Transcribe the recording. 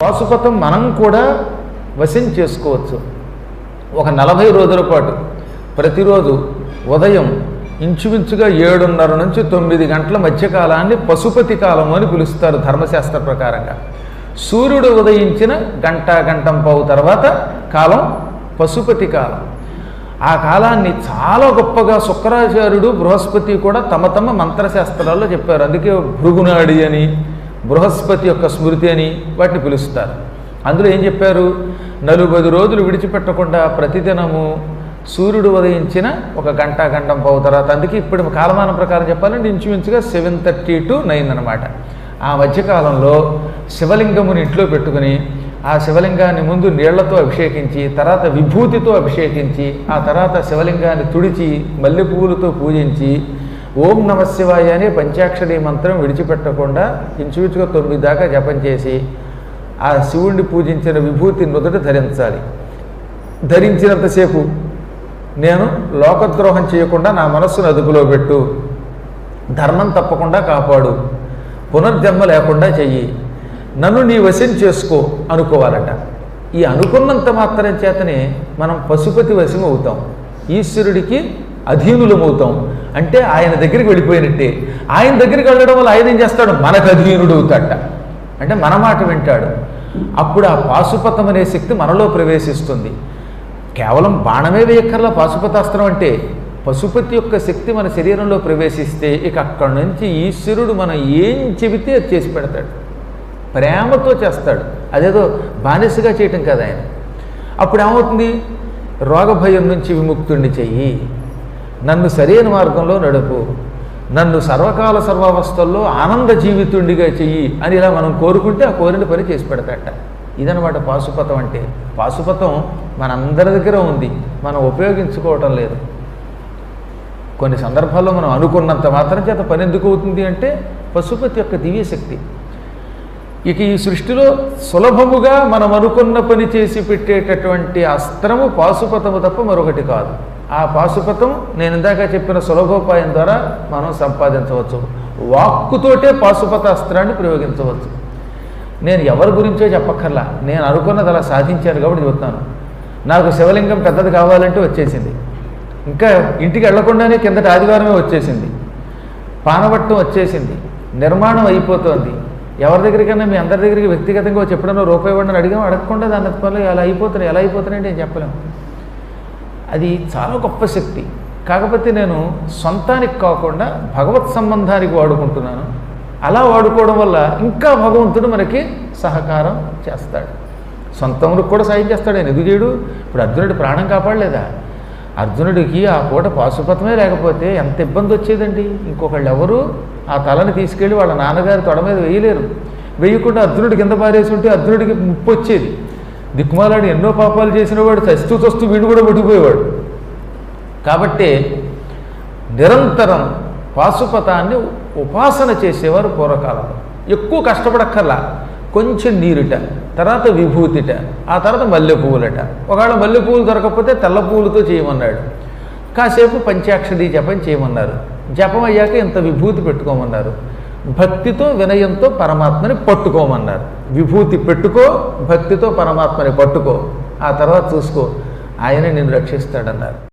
పాశుపతం మనం కూడా వశం చేసుకోవచ్చు. ఒక నలభై రోజుల పాటు ప్రతిరోజు ఉదయం ఇంచుమించుగా ఏడున్నర నుంచి తొమ్మిది గంటల మధ్యకాలాన్ని పశుపతి కాలం అని పిలుస్తారు ధర్మశాస్త్ర ప్రకారంగా. సూర్యుడు ఉదయించిన గంట గంటం పావు తర్వాత కాలం పశుపతి కాలం. ఆ కాలాన్ని చాలా గొప్పగా శుక్రాచార్యుడు బృహస్పతి కూడా తమ తమ మంత్రశాస్త్రాల్లో చెప్పారు. అందుకే భృగునాడి అని బృహస్పతి యొక్క స్మృతి అని వాటిని పిలుస్తారు. అందులో ఏం చెప్పారు? నలుబది రోజులు విడిచిపెట్టకుండా ప్రతిదినము సూర్యుడు ఉదయించిన ఒక గంట గంటం పావు తర్వాత అందుకే ఇప్పుడు కాలమానం ప్రకారం చెప్పాలంటే ఇంచుమించుగా సెవెన్ థర్టీ టు నైన్ అనమాట ఆ మధ్యకాలంలో శివలింగముని ఇంట్లో పెట్టుకుని ఆ శివలింగాన్ని ముందు నీళ్ళతో అభిషేకించి తర్వాత విభూతితో అభిషేకించి ఆ తర్వాత శివలింగాన్ని తుడిచి మల్లె పువ్వులతో పూజించి ఓం నమ శివాయ అనే పంచాక్షరి మంత్రం విడిచిపెట్టకుండా ఇంచుమించుగా తొమ్మిది దాకా జపం చేసి ఆ శివుణ్ణి పూజించిన విభూతి నుదుట ధరించాలి. ధరించినంతసేపు నేను లోకద్రోహం చేయకుండా నా మనస్సును అదుపులో పెట్టు. ధర్మం తప్పకుండా కాపాడు. పునర్జన్మ లేకుండా చెయ్యి. నన్ను నీ వశం చేసుకో అనుకోవాలట. ఈ అనుకున్నంత మాత్రం చేతనే మనం పశుపతి వశం అవుతాం. ఈశ్వరుడికి అధీనులమవుతాం. అంటే ఆయన దగ్గరికి వెళ్ళిపోయినట్టే. ఆయన దగ్గరికి వెళ్ళడం వల్ల ఆయన ఏం చేస్తాడు? మనకు అధీనుడు అవుతాడట అంటే మన మాట వింటాడు. అప్పుడు ఆ పాశుపతం అనే శక్తి మనలో ప్రవేశిస్తుంది. కేవలం బాణమే వేయక్కర్లా పాశుపతాస్త్రం అంటే? పశుపతి యొక్క శక్తి మన శరీరంలో ప్రవేశిస్తే ఇక అక్కడి నుంచి ఈశ్వరుడు మనం ఏం చెబితే అది చేసి పెడతాడు. ప్రేమతో చేస్తాడు. అదేదో బానిసగా చేయటం కదా ఆయన. అప్పుడు ఏమవుతుంది? రోగభయం నుంచి విముక్తుణ్ణి చెయ్యి. నన్ను సరైన మార్గంలో నడుపు నన్ను సర్వకాల సర్వావస్థల్లో ఆనంద జీవితుడిగా చెయ్యి అని ఇలా మనం కోరుకుంటే ఆ కోరిన పని చేసి పెడతాట ఇదనమాట పాశుపతం అంటే. పాశుపతం మనందరి దగ్గర ఉంది. మనం ఉపయోగించుకోవటం లేదు. కొన్ని సందర్భాల్లో మనం అనుకున్నంత మాత్రం చేత పని ఎందుకు అవుతుంది అంటే పశుపతి యొక్క దివ్యశక్తి ఇక ఈ సృష్టిలో సులభముగా మనం అనుకున్న పని చేసి పెట్టేటటువంటి అస్త్రము పాశుపతము తప్ప మరొకటి కాదు. ఆ పాశుపతం నేను ఇందాక చెప్పిన సులభోపాయం ద్వారా మనం సంపాదించవచ్చు. వాక్కుతోటే పాశుపత అస్త్రాన్ని ప్రయోగించవచ్చు. నేను ఎవరి గురించో చెప్పక్కర్లా. నేను అనుకున్నది అలా సాధించాను కాబట్టి చెబుతాను నాకు శివలింగం పెద్దది కావాలంటే వచ్చేసింది. ఇంకా ఇంటికి వెళ్ళకుండానే కిందటి ఆదివారమే వచ్చేసింది. పానవట్టం వచ్చేసింది. నిర్మాణం అయిపోతోంది. ఎవరి దగ్గరికైనా మీ అందరి దగ్గరికి వ్యక్తిగతంగా వచ్చి రూపాయి ఇవ్వండి అడిగాం. అడగకుండా దాని పనులు ఎలా అయిపోతున్నాయి? ఎలా అయిపోతున్నాయి నేను చెప్పలేము అది చాలా గొప్ప శక్తి. కాకపోతే నేను సొంతానికి కాకుండా భగవత్ సంబంధానికి వాడుకుంటున్నాను. అలా వాడుకోవడం వల్ల ఇంకా భగవంతుడు మనకి సహకారం చేస్తాడు. సొంతములకు కూడా సాయం చేస్తాడు. ఆయన ఎందుకు చేయడు? ఇప్పుడు అర్జునుడు ప్రాణం కాపాడలేదా? అర్జునుడికి ఆ పూట పాశుపతమే లేకపోతే ఎంత ఇబ్బంది వచ్చేదండి? ఇంకొకళ్ళు ఎవరు? ఆ తలని తీసుకెళ్ళి వాళ్ళ నాన్నగారి తొడ మీద వేయలేరు. వేయకుండా అర్జునుడి కింద పారేసి ఉంటే అర్జునుడికి ముప్పు వచ్చేది. దిక్కుమాలాడు ఎన్నో పాపాలు చేసిన వాడు చస్తూ చస్తూ వీడు కూడా విడిపోయేవాడు కాబట్టి నిరంతరం పాశుపతాన్ని ఉపాసన చేసేవారు పూర్వకాలంలో. ఎక్కువ కష్టపడక్కర్లా. కొంచెం నీరుట తర్వాత విభూతిట ఆ తర్వాత మల్లె పువ్వులట ఒకవేళ మల్లె పువ్వులు దొరకకపోతే తెల్ల పువ్వులతో చేయమన్నాడు. కాసేపు పంచాక్షరి జపం చేయమన్నారు. జపం అయ్యాక ఇంత విభూతి పెట్టుకోమన్నారు. భక్తితో వినయంతో పరమాత్మని పట్టుకోమన్నారు. విభూతి పెట్టుకో భక్తితో పరమాత్మని పట్టుకో. ఆ తర్వాత చూసుకో ఆయన నిన్ను రక్షిస్తాడన్నారు.